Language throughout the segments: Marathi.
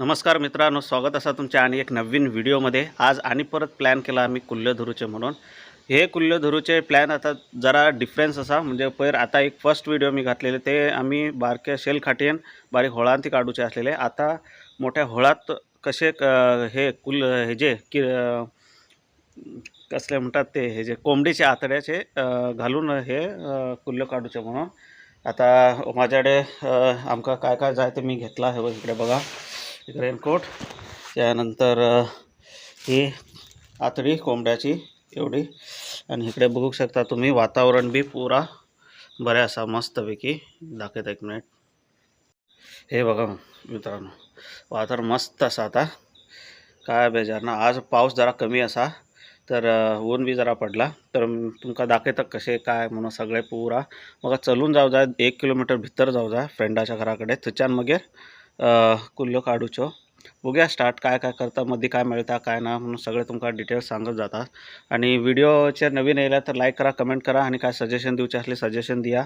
नमस्कार मित्रांनो स्वागत असा तुमच्या आणि एक नवीन व्हिडिओमध्ये. आज आणि परत प्लॅन केला आम्ही कुल्लधुरूचे म्हणून. हे कुल्लधुरूचे प्लॅन आता जरा डिफरन्स असा म्हणजे पयर आता एक फर्स्ट व्हिडिओ मी घातलेले ते आम्ही बारक्या शेल खाटीन बारीक होळांती काढूचे असलेले. आता मोठ्या होळात कसे क- हे कुल हे जे की कसले म्हणतात ते हे जे कोंबडीचे आतड्याचे घालून हे अं, कुल्ल काढूचे म्हणून. आता माझ्याकडे आमका काय काय जाय ते मी घेतला हे इकडे बघा. रेनकोट. त्यानंतर ही आतडी कोंबड्याची एवढी. आणि इकडे बघू शकता तुम्ही वातावरण बी पुरा बरे असा मस्तपैकी. दाखवत एक मिनिट. हे बघा मित्रांनो वातावरण मस्त असा आता. काय बेजार ना आज पाऊस जरा कमी असा. तर ऊन बी जरा पडला. तर तुमका दाखवतात कसे काय म्हणून सगळे पुरा. मग चलून जाऊ जाय एक किलोमीटर भितर जाऊ जाय फ्रेंडाच्या घराकडे. थंयच्यान मागीर कुल्ल्यो काडूच्यो बघूया स्टार्ट काय काय करता मध्ये काय मिळता काय ना म्हणून सगळे तुमका डिटेल्स सांगत जातात. आणि व्हिडिओचे नवीन येयला तर लाईक करा कमेंट करा आणि काय सजेशन दिवचे असले सजेशन द्या.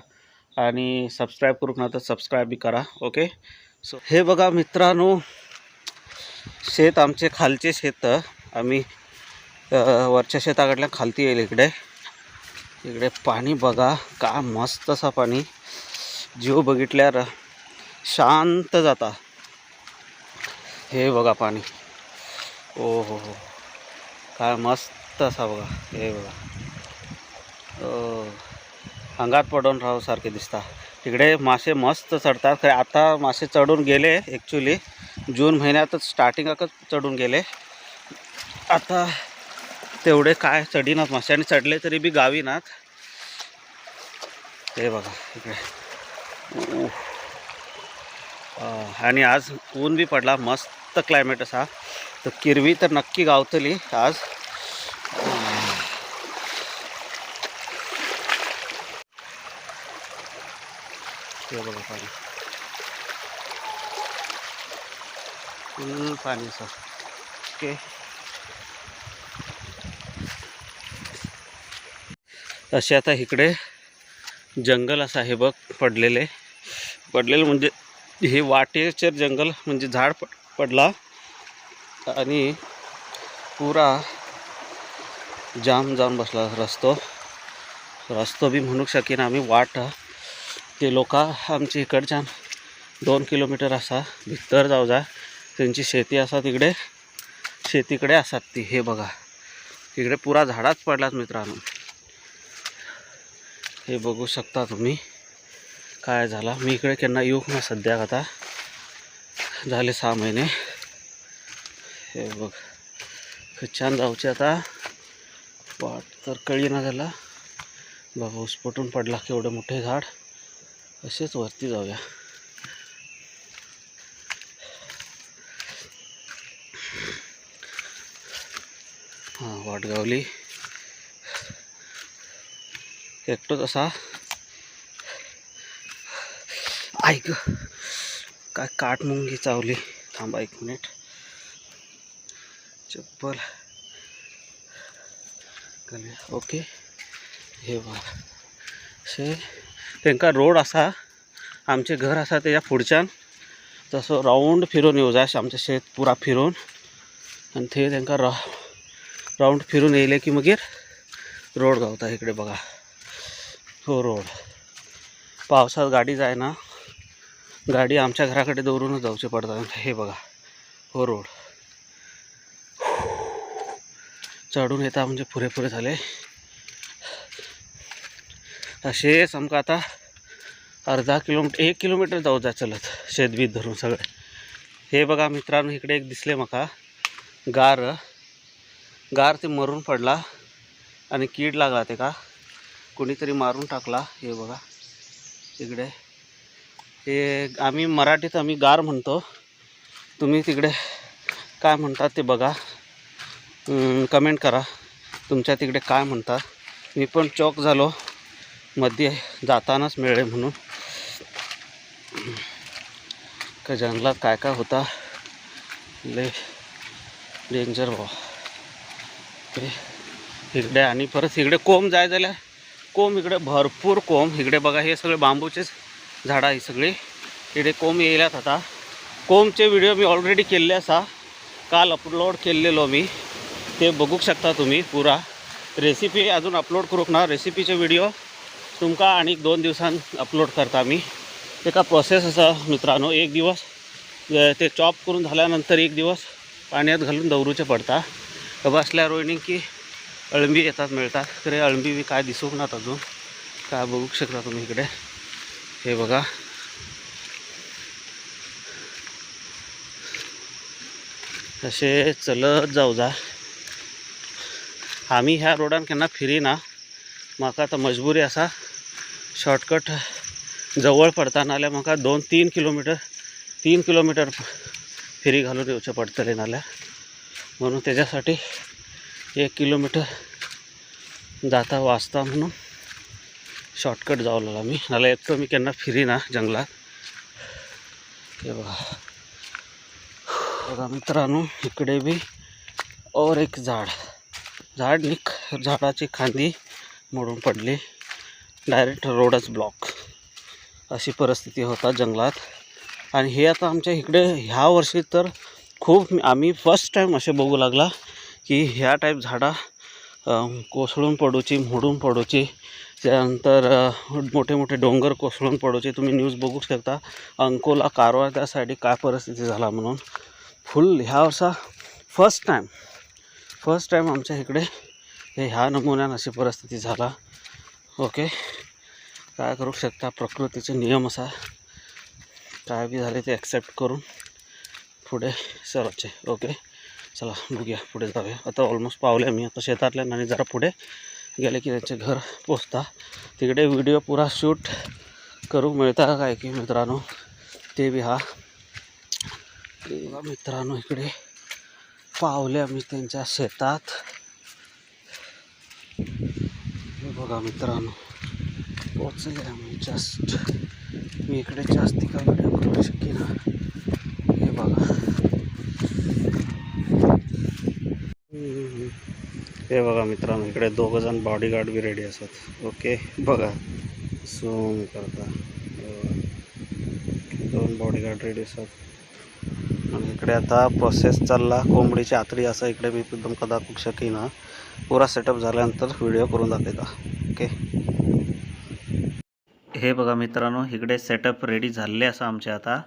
आणि सबस्क्राईब करूक ना तर सबस्क्राईब बी करा ओके सो हे बघा मित्रांनो शेत आमचे खालचे शेत. आम्ही वरच्या शेताकडल्या खालती येईल इकडे. इकडे पाणी बघा का मस्त असा पाणी. जीव बघितल्यावर शांत जाता. हे बघा पाणी. ओ हो हो. काय मस्त असा बघा. हे बघा. ओ. अंगात पडून राहू सारखे दिसता. तिकडे मासे मस्त चढतात. खरे आता मासे चढून गेले ॲक्च्युली जून महिन्यातच स्टार्टिंगातच चढून गेले. आता तेवढे काय चढीनात मासे. आणि चढले तरी बी गावी नात हे बघा इकडे. आणि आज ऊन बी पडला मस्त. क्लायमेट असा. तर किरवी तर नक्की गावतली आज. बघा पाणी. फुल पाणी असं. ओके. असे आता इकडे जंगल असं आहे बघ पडलेले. पडलेलं म्हणजे हे वाटेचे जंगल म्हणजे झाड पड पडला. आणि पुरा जाम जाऊन बसला रस्तो. रस्तो बी म्हणू शकेन आम्ही वाट. ते लोक आमच्या इकडच्यान दोन किलोमीटर असा भितर जाऊ जा. त्यांची शेती असा तिकडे शेतीकडे असतात ती हे बघा. इकडे पुरा झाडाच पडलात मित्रांनो. हे बघू शकता तुम्ही. काय झाला? मी इकडे केन्ना येऊक ना सध्याक आता? झाले सहा महिने. हे बघ छान जाऊचे आता. वाट तर कळी ना झाला बाबा उसपटून पडला केवढं मोठे झाड. असेच वरती जाऊया. हां वाट गावली एकटोच असा. ऐक काय काट मुंगी चावली. थांबा एक मिनिट. चप्पल. ओके. हे बघा. अशे तांकां रोड आसा आमचें घर आसा त्याच्या फुडच्यान तसो राऊंड फिरून येवं जाय आमचे शेत पुरा फिरून. आनी थंय तांकां रा राऊंड फिरून येयले की मागीर रोड गावता इकडे बघा. हो रोड. पावसात गाडी जायना. गाडी आमच्या घराकडे दवरूनच जावचे पडतात. हे बघा. हो रोड. चढून येता म्हणजे पुरेपुरे झाले. असे समका आता अर्धा किलोमीटर एक किलोमीटर जाऊ जा चलत. शेतबीत धरून सगळे. हे बघा मित्रांनो इकडे एक दिसले मका. गार. गार ते मरून पडला आणि कीड लागला ते का? कोणीतरी मारून टाकला. हे बघा. इकडे. हे आम्ही मराठीत आम्ही गार म्हणतो. तुम्ही तिकडे काय म्हणतात ते बघा. कमेंट करा. तुमच्या तिकडे काय म्हणतात मी पण चौक झालो. मध्ये जातानाच मिळेल म्हणून. का जंगलात काय काय होता. लय डेंजर व्हा ते इकडे आणि परत इकडे कोंब जाय जाल्यार कोंब इकडे भरपूर कोंब. इकडे बघा हे सगळे बांबूचेच झाडं आहे सगळी. इकडे कोंब येयल्यात आता. कोमचे व्हिडिओ मी ऑलरेडी केल्ले आसा काल अपलोड केल्लेलो मी. ते बघूक शकता तुम्ही पुरा. रेसिपी अजून अपलोड करूक ना रेसिपीचे व्हिडिओ तुमकां आनीक दोन दिवसान अपलोड करता मी. तेका प्रोसेस आसा मित्रांनो एक दिवस ते चॉप करून झाल्यानंतर एक दिवस पाण्यात घालून दवरूचे पडता. बाबा असल्या की अळंबी येतात मिळतात. तरी अळंबी बी काय दिसूक नात अजून? काय बघू शकता तुम्ही इकडे? हे बघा. असे चलत जाऊ जा. आम्ही ह्या रोडान केन्ना फिरिना म्हाका आतां मजबुरी आसा शॉर्टकट जवळ पडता नाल्यार म्हाका दोन तीन किलोमिटर तीन किलोमिटर फेरी घालून येवचें पडटलें नाल्यार म्हणून त्याच्यासाठी एक किलोमिटर जाता वाचता म्हणून शॉर्टकट जावलेलो मी. मला एकटो मी केन्ना फिरिना जंगलात. हे बघा. बघा मित्रांनो इकडे बी और एक झाड. झाड निक झाडाची खांदी मोडून पडली. डायरेक्ट रोडच ब्लॉक अशी परिस्थिती होता जंगलात. आणि हे आता आमच्या इकडे ह्या वर्षी तर खूप आम्ही फर्स्ट टाईम असे बघू लागला की ह्या टाईप झाडा कोसळून पडूची मोडून पडूची. त्यानंतर मोठे मोठे डोंगर कोसळून पडूचे. तुम्ही न्यूज बघू शकता. अंकोला कारवार त्या साईडी काय परिस्थिती झाला म्हणून. फुल ह्या वर्षा फर्स्ट टाईम फर्स्ट टाईम आमच्या इकडे हे ह्या नमुन्यान अशी परिस्थिती झाला. ओके काय करू शकता? प्रकृतीचे नियम असा. काय बी झाले ते ॲक्सेप्ट करून पुढे सरचे. ओके चला बघूया. पुढे जाऊया. आता ऑलमोस्ट पावले मी. आता शेतातल्या आणि जरा पुढे. गेले की त्यांचे घर पोचता. तिकडे व्हिडिओ पुरा शूट करू मिळता काय की मित्रांनो? ते बी हा. ते बघा मित्रांनो इकडे पावले आम्ही त्यांच्या शेतात. हे बघा मित्रांनो पोचले आम्ही जस्ट मी इकडे जास्ती का व्हिडिओ करू शकेन हे बघा. हे बघा मित्रांनो इकडे दोघं जण बॉडीगार्ड बी रेडी असतात. ओके बघा. झूम करता. दोन बॉडीगार्ड रेडी असतात. आणि इकडे आता प्रोसेस चालला. कोंबडीची आतडी असं इकडे मी तुमका दाखवू ना पुरा सेटअप झाल्यानंतर व्हिडिओ करून दाखवता. ओके हे बघा मित्रांनो इकडे सेटअप रेडी झाले असं आमचे आता.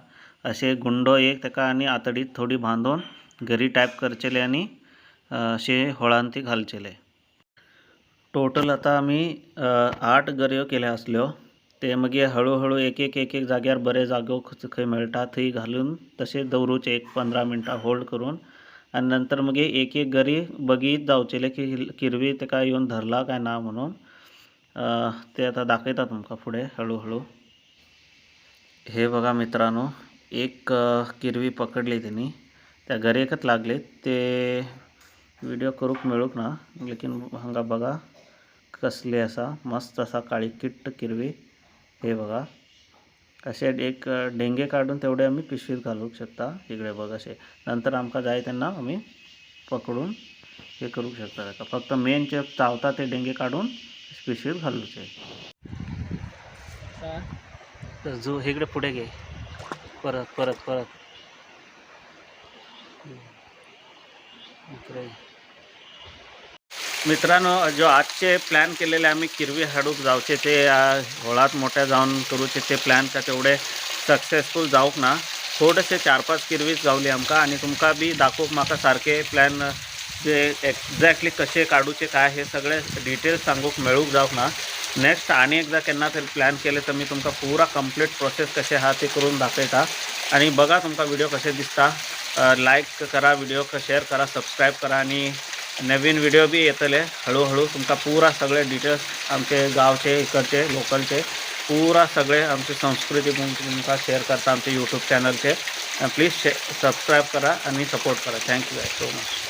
असे गुंडो एक तेका आणि आतडीत थोडी बांधून घरी टाईप करचेले आणि अ, असे होळांती घालचेले टोटल आता आम्ही आठ गरयो केल्या असल्यो. ते मागीर हळूहळू एक एक एक एक जाग्यार बरे जागो ख- खंय मेळटा थंय घालून तशें दवरूचे एक पंदरा मिनटां होल्ड करून. आनी नंतर मागीर एक एक गरी बगीत जावचेले की किरवी तेका येवन धरला काय ना म्हणून. ते आता दाखयता तुमकां फुडें हळूहळू. हे बघा मित्रांनो एक किरवी पकडली त्यांनी त्या गरेकच लागले ते व्हिडिओ करूक मेळूंक ना लेकिन हांगा बघा कसली असा मस्त असा काळी किट्ट किरवी हे बघा. असे एक डेंगे काढून तेवढे आम्ही पिशवीत घालूक शकता. इकडे बघ असे. नंतर आमकां जाय तेन्ना आम्ही पकडून हे करू शकता का फक्त मेन जे चावता ते डेंगे काढून पिशवीत घालूचे. जो इकडे पुढे घे. परत परत परत. इकडे. मित्रांनो जो आजचे प्लॅन केलेले आम्ही किरवी हाडूक जावचे ते होळात मोठ्या जाऊन करूचे ते प्लॅन का तेवढे सक्सेसफूल जाऊक ना. थोडेशे चार पाच किरवीच गावली आमकां आणि तुमकां बी दाखोवंक म्हाका सारखे प्लॅन जे एक्झॅक्टली कसे काडूचे काय हे सगळे डिटेल्स सांगूक मेळूक जावंक ना. नेक्स्ट आणि एकदा केन्ना तरी प्लॅन केले तर मी तुमकां पुरा कंप्लीट प्रोसेस कशें आहा ते करून दाखयता आणि बघा तुमकां व्हिडिओ कसे दिसता. लाईक करा व्हिडिओ शेअर करा सबस्क्राईब करा आणि नवीन व्हिडिओ बी येतले. हळूहळू तुमकां पुरा सगळे डिटेल्स आमचे गावचे इकडचे लोकलचे पुरा सगळे आमची संस्कृती तुमकां शेअर करता आमचे यूट्यूब चॅनलचे प्लीज शे सबस्क्राईब करा आणि सपोर्ट करा. Thank you so much